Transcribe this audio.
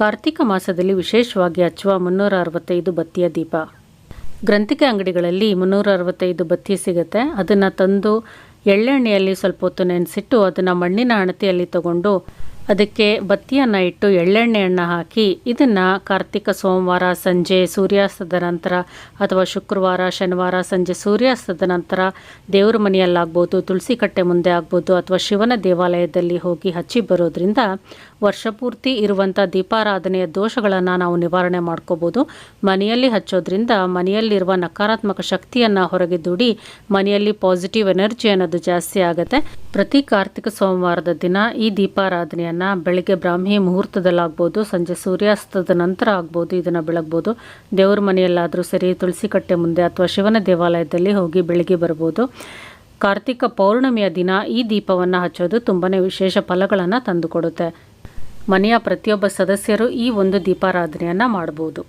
ಕಾರ್ತಿಕ ಮಾಸದಲ್ಲಿ ವಿಶೇಷವಾಗಿ ಹಚ್ಚುವ ಮುನ್ನೂರ ಅರವತ್ತೈದು ಬತ್ತಿಯ ದೀಪ. ಗ್ರಂಥಿಕೆ ಅಂಗಡಿಗಳಲ್ಲಿ ಮುನ್ನೂರ ಅರವತ್ತೈದು ಬತ್ತಿ ಸಿಗುತ್ತೆ. ಅದನ್ನು ತಂದು ಎಳ್ಳೆಣ್ಣೆಯಲ್ಲಿ ಸ್ವಲ್ಪ ಹೊತ್ತು ನೆನೆಸಿಟ್ಟು ಅದನ್ನು ಮಣ್ಣಿನ ಅಣತಿಯಲ್ಲಿ ತಗೊಂಡು ಅದಕ್ಕೆ ಬತ್ತಿಯನ್ನು ಇಟ್ಟು ಎಳ್ಳೆಣ್ಣೆಯನ್ನು ಹಾಕಿ ಇದನ್ನು ಕಾರ್ತಿಕ ಸೋಮವಾರ ಸಂಜೆ ಸೂರ್ಯಾಸ್ತದ ನಂತರ ಅಥವಾ ಶುಕ್ರವಾರ, ಶನಿವಾರ ಸಂಜೆ ಸೂರ್ಯಾಸ್ತದ ನಂತರ ದೇವರ ಮನೆಯಲ್ಲಾಗ್ಬೋದು, ತುಳಸಿ ಕಟ್ಟೆ ಮುಂದೆ ಆಗ್ಬೋದು ಅಥವಾ ಶಿವನ ದೇವಾಲಯದಲ್ಲಿ ಹೋಗಿ ಹಚ್ಚಿ ಬರೋದ್ರಿಂದ ವರ್ಷಪೂರ್ತಿ ಇರುವಂಥ ದೀಪಾರಾಧನೆಯ ದೋಷಗಳನ್ನು ನಾವು ನಿವಾರಣೆ ಮಾಡ್ಕೋಬೋದು. ಮನೆಯಲ್ಲಿ ಹಚ್ಚೋದ್ರಿಂದ ಮನೆಯಲ್ಲಿರುವ ನಕಾರಾತ್ಮಕ ಶಕ್ತಿಯನ್ನು ಹೊರಗೆ ದೂಡಿ ಮನೆಯಲ್ಲಿ ಪಾಸಿಟಿವ್ ಎನರ್ಜಿ ಅನ್ನೋದು ಜಾಸ್ತಿ ಆಗುತ್ತೆ. ಪ್ರತಿ ಕಾರ್ತಿಕ ಸೋಮವಾರದ ದಿನ ಈ ದೀಪಾರಾಧನೆಯನ್ನು ಬೆಳಗ್ಗೆ ಬ್ರಾಹ್ಮಿ ಮುಹೂರ್ತದಲ್ಲಾಗ್ಬೋದು, ಸಂಜೆ ಸೂರ್ಯಾಸ್ತದ ನಂತರ ಆಗ್ಬೋದು, ಇದನ್ನು ಬೆಳಗ್ಬೋದು. ದೇವ್ರ ಮನೆಯಲ್ಲಾದರೂ ಸರಿ ತುಳಸಿ ಕಟ್ಟೆ ಮುಂದೆ ಅಥವಾ ಶಿವನ ದೇವಾಲಯದಲ್ಲಿ ಹೋಗಿ ಬೆಳಗ್ಗೆ ಬರ್ಬೋದು. ಕಾರ್ತಿಕ ಪೌರ್ಣಮಿಯ ದಿನ ಈ ದೀಪವನ್ನು ಹಚ್ಚೋದು ತುಂಬಾ ವಿಶೇಷ ಫಲಗಳನ್ನು ತಂದುಕೊಡುತ್ತೆ. ಮನೆಯ ಪ್ರತಿಯೊಬ್ಬ ಸದಸ್ಯರು ಈ ಒಂದು ದೀಪಾರಾಧನೆಯನ್ನು ಮಾಡ್ಬೋದು.